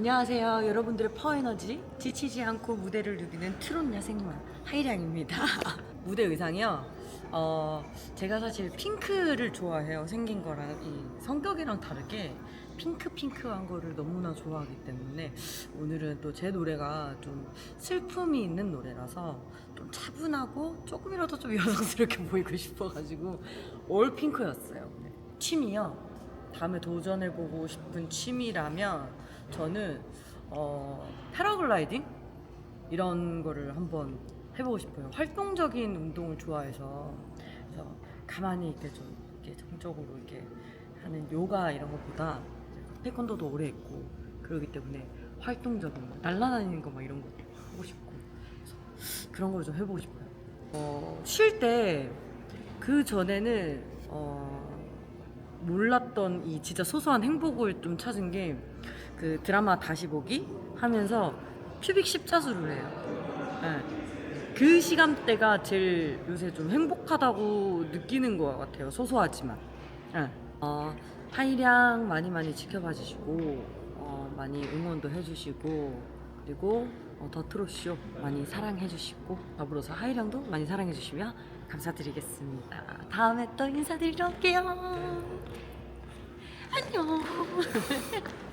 안녕하세요. 여러분들의 퍼에너지 지치지 않고 무대를 누비는 트롯 야생마 하이량입니다. 무대 의상이요. 어, 제가 사실 핑크를 좋아해요. 생긴 거랑 이 성격이랑 다르게 핑크 핑크한 거를 너무나 좋아하기 때문에 오늘은 또 제 노래가 좀 슬픔이 있는 노래라서 좀 차분하고 조금이라도 좀 여성스럽게 보이고 싶어가지고 올 핑크였어요. 네. 취미요. 다음에 도전해보고 싶은 취미라면 저는 어, 패러글라이딩 이런 거를 한번 해보고 싶어요. 활동적인 운동을 좋아해서 그래서 가만히 이렇게 좀 이렇게 정적으로 이렇게 하는 요가 이런 것보다 태권도도 오래 했고 그러기 때문에 활동적인 거, 날아다니는 거 막 이런 거 하고 싶고 그래서 그런 걸 좀 해보고 싶어요. 어, 쉴 때 그 전에는 어, 몰랐던 이 진짜 소소한 행복을 좀 찾은 게 그 드라마 다시 보기 하면서 큐빅 십자수를 해요. 예. 그 시간대가 제일 요새 좀 행복하다고 느끼는 것 같아요. 소소하지만. 예. 어, 하이량 많이 많이 지켜봐 주시고 어, 많이 응원도 해주시고 그리고 어, 더 트롯쇼 많이 사랑해 주시고 더불어서 하이량도 많이 사랑해 주시면 감사드리겠습니다. 다음에 또 인사드리러 올게요. 안녕.